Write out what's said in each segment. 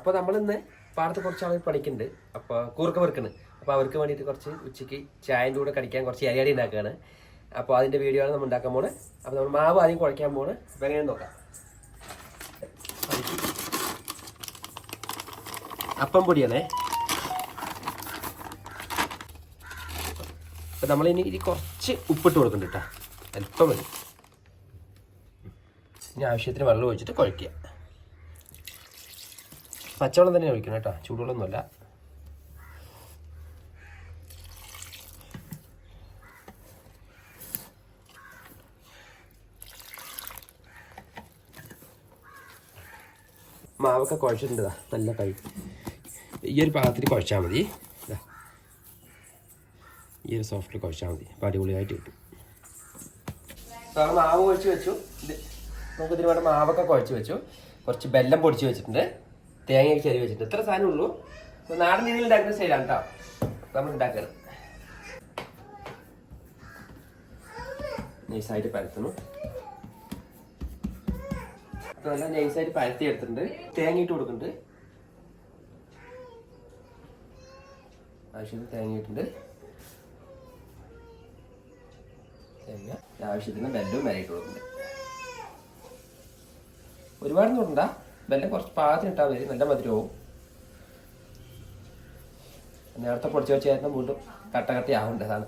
അപ്പോൾ നമ്മളിന്ന് പാടത്ത് കുറച്ച് ആളുകൾ പണിക്കുന്നുണ്ട് അപ്പോൾ കൂർക്ക വെറുക്കണ്. അപ്പോൾ അവർക്ക് വേണ്ടിയിട്ട് കുറച്ച് ഉച്ചയ്ക്ക് ചായന്റെ കൂടെ കടിക്കാൻ കുറച്ച് അരിയാടി ഉണ്ടാക്കുകയാണ്. അപ്പോൾ അതിന്റെ വീഡിയോ ആണ് നമ്മൾ ഉണ്ടാക്കാൻ പോണേ. അപ്പോൾ നമ്മൾ മാവ് ആദ്യം കുഴയ്ക്കാൻ പോണ്. അപ്പോൾ എങ്ങനെ നോക്കാം. അപ്പം പൊടിയാണേ. അപ്പം നമ്മളിനി ഇനി കുറച്ച് ഉപ്പിട്ട് കൊടുക്കുന്നുണ്ട് കേട്ടോ അല്പം മതി. ഇനി ആവശ്യത്തിന് വെള്ളം ഒഴിച്ചിട്ട് കുഴയ്ക്കുക. പച്ചവെള്ളം തന്നെ ഒഴിക്കണം കേട്ടോ. ചൂടുവെള്ളമൊന്നുമല്ല. മാവൊക്കെ കുഴച്ചിട്ടുണ്ടതാ നല്ല കൈ. ഈ ഒരു പാകത്തിൽ കുഴച്ചാൽ മതി. ഈ ഒരു സോഫ്റ്റിൽ കുഴച്ചാൽ മതി. അടിപൊളിയായിട്ട് കിട്ടും. മാവ് കുഴച്ച് വെച്ചു. ഇത് നമുക്ക് ഇതിന് വേണ്ട മാവൊക്കെ കുഴച്ച് വെച്ചു. കുറച്ച് ബെല്ലം പൊടിച്ച് വെച്ചിട്ടുണ്ട്. തേങ്ങയൊക്കെ ചെരി വെച്ചിട്ട് ഇത്ര സാധനം ഉള്ളൂ. നാടൻ രീതിയിൽ ഉണ്ടാക്കുന്ന സ്റ്റൈലാണ് കേട്ടോ നമ്മൾ ഉണ്ടാക്കണം നൈസായിട്ട് അപ്പോൾ നല്ല നൈസായിട്ട് പരത്തി എടുത്തിട്ടുണ്ട്. തേങ്ങ ഇട്ട് കൊടുക്കുന്നുണ്ട്. ആവശ്യത്തിന് തേങ്ങ ഇട്ടിട്ടുണ്ട്. തേങ്ങ. ആവശ്യത്തിന് ബെല്ലും വില ഇട്ട് കൊടുക്കുന്നുണ്ട്. ഒരുപാട് തൊണ്ട ബെല്ലം കുറച്ച് പാകത്തിന് ഇട്ടാൽ മതി നല്ല മധുരവും. നേരത്തെ പൊടിച്ച് വെച്ചായിരുന്നു വീണ്ടും കട്ട കട്ടി ആവുന്നുണ്ട് അതാണ്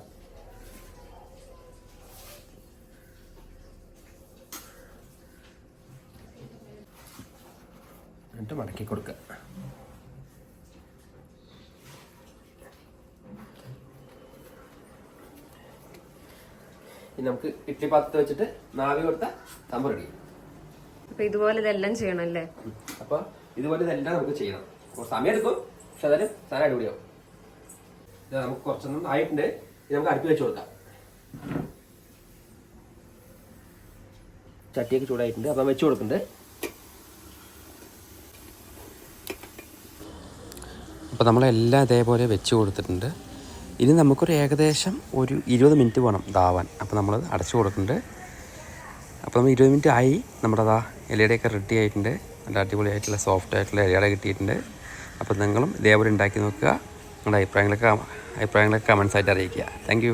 എന്നിട്ട് മടക്കി കൊടുക്കുക ഇനി നമുക്ക് ഇഡ്ഡലി പാത്രത്തിൽ വെച്ചിട്ട് നാവി കൊടുത്ത തമ്പ് റെഡി. അപ്പൊ ഇതുപോലെ ഇതെല്ലാം ചെയ്യണം അല്ലേ? അപ്പൊ ഇതുപോലെ ഇതെല്ലാം നമുക്ക് ചെയ്യണം. സമയം എടുക്കും പക്ഷെ അതായത് സാധനം അടിപൊളിയാവും. നമുക്ക് കുറച്ചൊന്നും ആയിട്ടുണ്ട്. ഇത് നമുക്ക് അടുപ്പ് വെച്ച് കൊടുക്കാം. ചട്ടിയൊക്കെ ചൂടായിട്ടുണ്ട്. അപ്പം വെച്ച് കൊടുക്കുന്നുണ്ട്. അപ്പോൾ നമ്മളെല്ലാം ഇതേപോലെ വെച്ച് കൊടുത്തിട്ടുണ്ട്. ഇനി നമുക്കൊരു ഏകദേശം ഒരു ഇരുപത് മിനിറ്റ് വേണം ഇതാവാൻ അപ്പോൾ നമ്മൾ അടച്ചു കൊടുക്കുന്നുണ്ട്. അപ്പോൾ നമ്മൾ ഇരുപത് മിനിറ്റ് ആയി. നമ്മുടെ അതാ ഇലയുടെയൊക്കെ റെഡി ആയിട്ടുണ്ട്. നല്ല അടിപൊളിയായിട്ടുള്ള സോഫ്റ്റ് ആയിട്ടുള്ള ഇലയുടെ കിട്ടിയിട്ടുണ്ട്. അപ്പോൾ നിങ്ങളും ഇതേപോലെ ഉണ്ടാക്കി നോക്കുക. നിങ്ങളുടെ അഭിപ്രായങ്ങളൊക്കെ അഭിപ്രായങ്ങളൊക്കെ കമൻസ് ആയിട്ട് അറിയിക്കുക. താങ്ക്